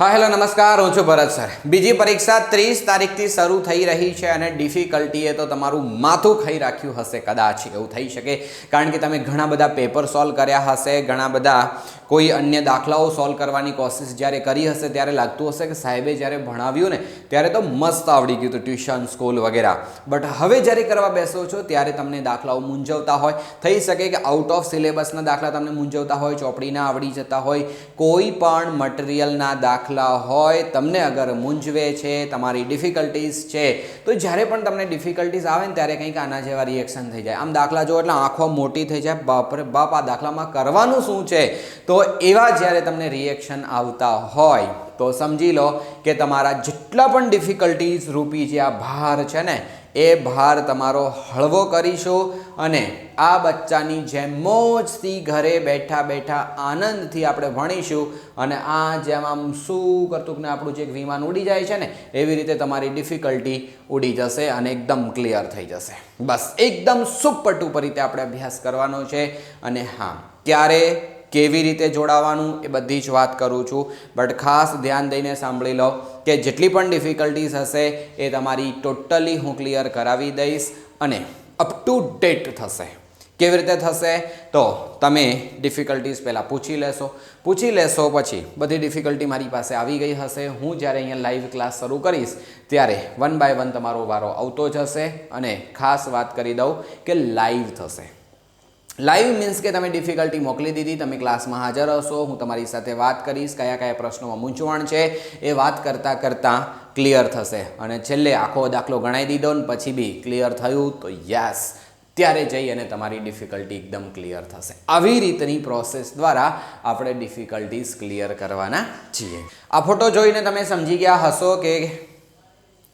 હા, હેલો, નમસ્કાર. હું છું ભરત સર. બીજી પરીક્ષા ત્રીસ તારીખથી શરૂ થઈ રહી છે અને ડિફિકલ્ટીએ તો તમારું માથું ખાઈ રાખ્યું હશે કદાચ એવું થઈ શકે. કારણ કે તમે ઘણા બધા પેપર સોલ્વ કર્યા હશે, ઘણા બધા કોઈ અન્ય દાખલાઓ સોલ્વ કરવાની કોશિશ જ્યારે કરી હશે ત્યારે લાગતું હશે કે સાહેબે જ્યારે ભણાવ્યું ને, ત્યારે તો મસ્ત આવડી ગયું હતું ટ્યુશન સ્કૂલ વગેરે. બટ હવે જ્યારે કરવા બેસો છો, ત્યારે તમને દાખલાઓ મૂંઝવતા હોય. થઈ શકે કે આઉટ ઓફ સિલેબસના દાખલા તમને મૂંઝવતા હોય, ચોપડીના આવડી જતા હોય. કોઈ પણ મટીરિયલના દાખલા હોય, તમને અગર મૂંઝવે છે, તમારી ડિફિકલ્ટીઝ છે, તો જ્યારે પણ તમને ડિફિકલ્ટીઝ આવે ને, ત્યારે કંઈક આના જેવા રિએક્શન થઈ જાય. આમ દાખલા જો એટલે આંખો મોટી થઈ જાય. બાપરે બાપ, આ દાખલામાં કરવાનું શું છે? તો એવા જ્યારે તમને રિએક્શન આવતા હોય, તો સમજી લો કે તમારા જેટલા પણ ડિફિકલ્ટીઝ રૂપી જે આ ભાર છે ને, એ ભાર તમારો હળવો કરીશું અને આ બચ્ચાની જેમ મોજથી ઘરે બેઠા બેઠા આનંદથી આપણે ભણીશું અને આ જેમ આમ શું કરતું ને આપણું જે વિમાન ઉડી જાય છે ને, એવી રીતે તમારી ડિફિકલ્ટી ઉડી જશે અને એકદમ ક્લિયર થઈ જશે. બસ, એકદમ સુપર ટુપર રીતે આપણે અભ્યાસ કરવાનો છે અને હા, ક્યારે કેવી રીતે જોડાવાનું એ બધી જ વાત કરું છું. બટ ખાસ ધ્યાન દઈને સાંભળી લો કે જેટલી પણ ડિફિકલ્ટીઝ હશે એ તમારી ટોટલી હું ક્લિયર કરાવી દઈશ અને અપ ટુ ડેટ થશે. કેવી રીતે થશે? તો તમે ડિફિકલ્ટીઝ પહેલાં પૂછી લેશો. પૂછી લેશો પછી બધી ડિફિકલ્ટી મારી પાસે આવી ગઈ હશે. હું જ્યારે અહીંયા લાઈવ ક્લાસ શરૂ કરીશ ત્યારે વન બાય વન તમારો વારો આવતો જશે અને ખાસ વાત કરી દઉં કે લાઈવ થશે. લાઈવ મીન્સ કે તમે ડિફિકલ્ટી મોકલી દીધી, તમે ક્લાસમાં હાજર હશો, હું તમારી સાથે વાત કરીશ, કયા કયા પ્રશ્નોમાં મૂંઝવણ છે, એ વાત કરતાં કરતાં ક્લિયર થશે. અને છેલ્લે આખો દાખલો ગણાવી દીધો ને પછી બી ક્લિયર થયું, તો યસ ત્યારે જઈ અને તમારી ડિફિકલ્ટી એકદમ ક્લિયર થશે. આવી રીતની પ્રોસેસ દ્વારા આપણે ડિફિકલ્ટીઝ ક્લિયર કરવાના છીએ. આ ફોટો જોઈને તમે સમજી ગયા હશો કે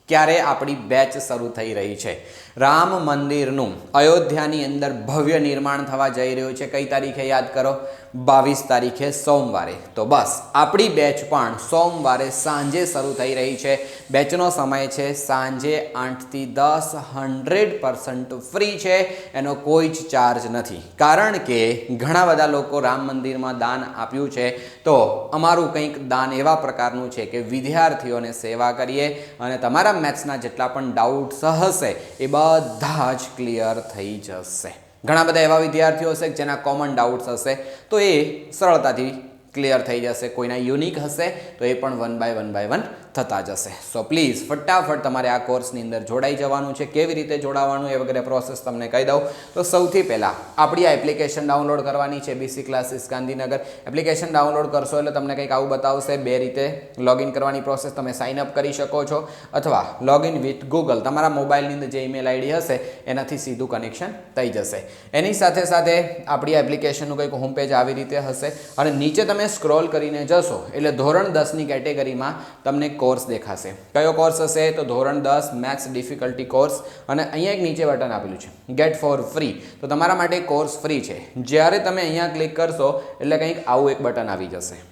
ક્યારે આપણી બેચ શરૂ થઈ રહી છે. રામ મંદિરનું અયોધ્યાની અંદર ભવ્ય નિર્માણ થવા જઈ રહ્યું છે. કઈ તારીખે યાદ કરો? બાવીસ તારીખે સોમવારે. તો બસ, આપણી બેચ પણ સોમવારે સાંજે શરૂ થઈ રહી છે. બેચનો સમય છે સાંજે આઠથી દસ હંડ્રેડ પર્સન્ટ ફ્રી છે. એનો કોઈ જ ચાર્જ નથી. કારણ કે ઘણા બધા લોકો રામ મંદિરમાં દાન આપ્યું છે. તો અમારું કંઈક દાન એવા પ્રકારનું છે કે વિદ્યાર્થીઓને સેવા કરીએ અને તમારા મેથ્સના જેટલા પણ ડાઉટ્સ હશે, એ બધા જ ક્લિયર થઈ જશે. ઘણા બધા એવા વિદ્યાર્થીઓ હશે જેના કોમન ડાઉટ્સ હશે. તો એ સરળતાથી ક્લિયર થઈ જશે, કોઈના યુનિક હશે, તો એ પણ one by one by one થતા જશે. સો પ્લીઝ ફટાફટ તમારે આ કોર્સની અંદર જોડાઈ જવાનું છે. કેવી રીતે જોડાવાનું એ વગેરે પ્રોસેસ તમને કહી દઉં. તો સૌથી પહેલાં, આપણી આ એપ્લિકેશન ડાઉનલોડ કરવાની છે BC classes Gandhinagar. Application download કરશો એટલે તમને કંઈક આવું બતાવશે, બે રીતે લોગિન કરવાની પ્રોસેસ તમે સાઇન અપ કરી શકો છો. અથવા લોગિન વિથ ગૂગલ તમારા મોબાઈલની અંદર જે ઈમેલ આઈડી હશે, એનાથી સીધું કનેક્શન થઈ જશે. એની સાથે સાથે આપણી એપ્લિકેશનનું કંઈક હોમ પેજ આવી રીતે હશે. અને નીચે તમે સ્ક્રોલ કરીને જશો, એટલે ધોરણ દસની કેટેગરીમાં તમને કોર્સ દેખાશે. કયો કોર્સ હશે? તો ધોરણ દસ મેથ્સ ડિફિકલ્ટી કોર્સ અને અહીંયા એક નીચે બટન આપેલું છે ગેટ ફોર ફ્રી તો તમારા માટે કોર્સ ફ્રી છે. જ્યારે તમે અહીંયા ક્લિક કરશો, એટલે કંઈક આવું એક બટન આવી જશે.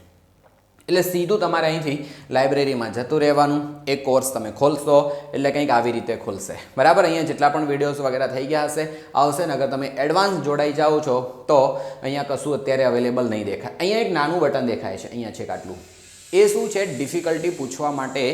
એટલે સીધું તમારે અહીંથી લાઇબ્રેરીમાં જતું રહેવાનું. એ કોર્સ તમે ખોલશો, એટલે કંઈક આવી રીતે ખુલશે. બરાબર? અહીંયા જેટલા પણ વિડીયોઝ વગેરે થઈ ગયા હશે, આવશે ને, અગર તમે એડવાન્સ જોડાઈ જાઓ છો, તો અહીંયા કશું અત્યારે અવેલેબલ નહીં દેખાય. અહીંયા એક નાનું બટન દેખાય છે. અહીંયા છે આટલું. એ શું છે? ડિફિકલ્ટી પૂછવા માટે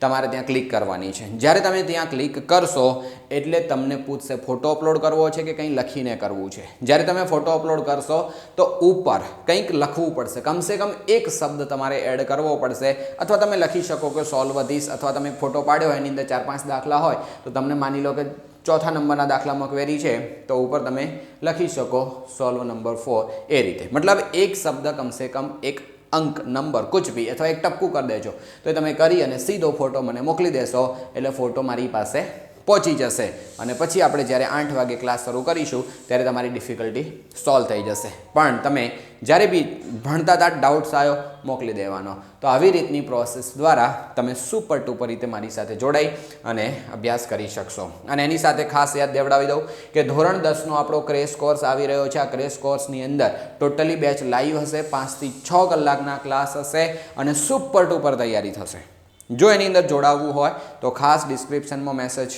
તમારે ત્યાં ક્લિક કરવાની છે. જ્યારે તમે ત્યાં ક્લિક કરશો, એટલે તમને પૂછશે ફોટો અપલોડ કરવો છે કે કંઈ લખીને કરવું છે? જ્યારે તમે ફોટો અપલોડ કરશો, તો ઉપર કંઈક લખવું પડશે. કમસે કમ એક શબ્દ તમારે એડ કરવો પડશે. અથવા તમે લખી શકો કે સોલ્વ ધીસ અથવા તમે ફોટો પાડ્યો હોય એની અંદર ચાર પાંચ દાખલા હોય, તો તમને માની લો કે ચોથા નંબરના દાખલામાં ક્વેરી છે, તો ઉપર તમે લખી શકો સોલ્વ નંબર ફોર એ રીતે. મતલબ એક શબ્દ કમસે કમ એક અંક નંબર કુછ બી અથવા એક ટપકું કરી દેજો. તો એ તમે કરી અને સીધો ફોટો મને મોકલી દેશો, એટલે ફોટો મારી પાસે પહોંચી જશે. અને પછી આપણે જ્યારે આઠ વાગે ક્લાસ શરૂ કરીશું, ત્યારે તમારી ડિફિકલ્ટી સોલ્વ થઈ જશે. પણ તમે જ્યારે બી ભણતા હતા ડાઉટ્સ આવ્યો મોકલી દેવાનો. તો આવી રીતની પ્રોસેસ દ્વારા તમે સુપર ટુપર રીતે મારી સાથે જોડાઈ અને અભ્યાસ કરી શકશો. અને એની સાથે ખાસ યાદ દેવડાવી દઉં કે ધોરણ દસનો આપણો ક્રેશ કોર્સ આવી રહ્યો છે. આ ક્રેશ કોર્સની અંદર ટોટલી બેચ લાઈવ હશે, પાંચથી છ કલાકના ક્લાસ હશે અને સુપર ટુપર તૈયારી થશે. જો એની અંદર જોડાવવું હોય, તો ખાસ ડિસ્ક્રિપ્શનમાં મેસેજ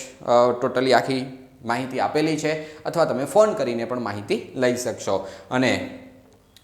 ટોટલી આખી માહિતી આપેલી છે, અથવા તમે ફોન કરીને પણ માહિતી લઈ શકશો. અને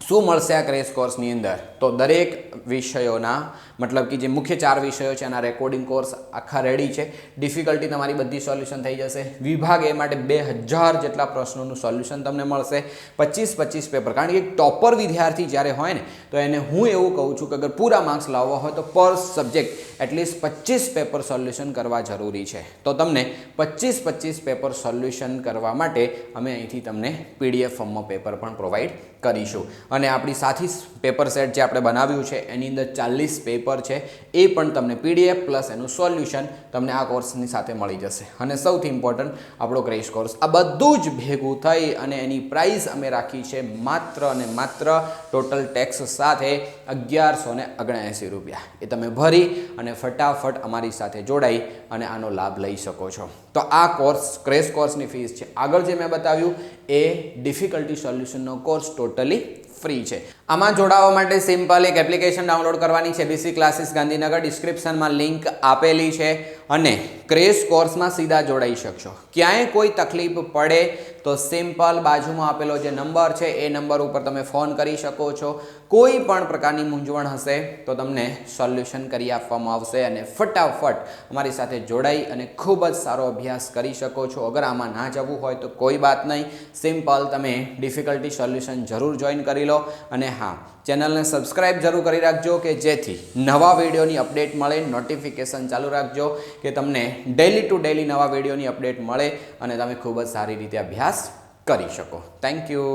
શું મળશે આ ક્રેશ કોર્સની અંદર? તો દરેક વિષયોના મતલબ કે જે મુખ્ય ચાર વિષયો છે, એના રેકોર્ડિંગ કોર્સ આખા રેડી છે. ડિફિકલ્ટી તમારી બધી સોલ્યુશન થઈ જશે. વિભાગ એ માટે બે હજાર જેટલા પ્રશ્નોનું સોલ્યુશન તમને મળશે. પચીસ પચીસ પેપર કારણ કે એક ટોપર વિદ્યાર્થી જ્યારે હોય ને, તો એને હું એવું કહું છું કે અગર પૂરા માર્ક્સ લાવવા હોય તો પર સબ્જેક્ટ એટલીસ્ટ પચીસ પેપર સોલ્યુશન કરવા જરૂરી છે. તો તમને પચીસ પચીસ પેપર સોલ્યુશન કરવા માટે અમે અહીંથી તમને પીડીએફ ફોર્મમાં પેપર પણ પ્રોવાઈડ કરીશું. અને આપણી સાથી પેપર સેટ જે આપણે બનાવ્યું છે, એની અંદર ચાલીસ પેપર છે, એ પણ તમને પીડીએફ પ્લસ એનું સોલ્યુશન તમને આ કોર્સની સાથે મળી જશે. અને સૌથી ઇમ્પોર્ટન્ટ આપણો ક્રેશ કોર્સ. આ બધું જ ભેગું થઈ અને એની પ્રાઇસ અમે રાખી છે માત્ર અને માત્ર ટોટલ ટેક્સ સાથે અગિયારસો ને ઓગણએંસી રૂપિયા. એ તમે ભરી અને ફટાફટ અમારી સાથે જોડાઈ અને આનો લાભ લઈ શકો છો. તો આ કોર્સ, ક્રેશ કોર્સની ફીસ છે. આગળ જે મેં બતાવ્યું, એ ડિફિકલ્ટી સોલ્યુશનનો કોર્સ ટોટલી ફ્રી છે. આમાં જોડાવા માટે સિમ્પલ એક એપ્લિકેશન ડાઉનલોડ કરવાની છે. બીસી ક્લાસીસ ગાંધીનગર ડિસ્ક્રિપ્શનમાં લિંક આપેલી છે. અને ક્રેશ કોર્સમાં સીધા જોડાઈ શકશો. ક્યાંય કોઈ તકલીફ પડે તો સિમ્પલ બાજુમાં આપેલો જે નંબર છે, એ નંબર ઉપર તમે ફોન કરી શકો છો. કોઈ પણ પ્રકારની મૂંઝવણ હશે તો તમને સોલ્યુશન કરી આપવામાં આવશે અને ફટાફટ અમારી સાથે જોડાઈ અને ખૂબ જ સારો અભ્યાસ કરી શકો છો. અગર આમાં ના જવું હોય તો કોઈ વાત નહીં. સિમ્પલ તમે ડિફિકલ્ટી સોલ્યુશન જરૂર જોઈન કરી લો. અને હા ચેનલને સબસ્ક્રાઇબ જરૂર કરી રાખજો કે જેથી નવા વિડીયોની અપડેટ મળે નોટિફિકેશન ચાલુ રાખજો કે તમને ડેલી ટુ ડેલી નવા વિડીયોની અપડેટ મળે અને તમે ખૂબ જ સારી રીતે અભ્યાસ કરી શકો. Thank you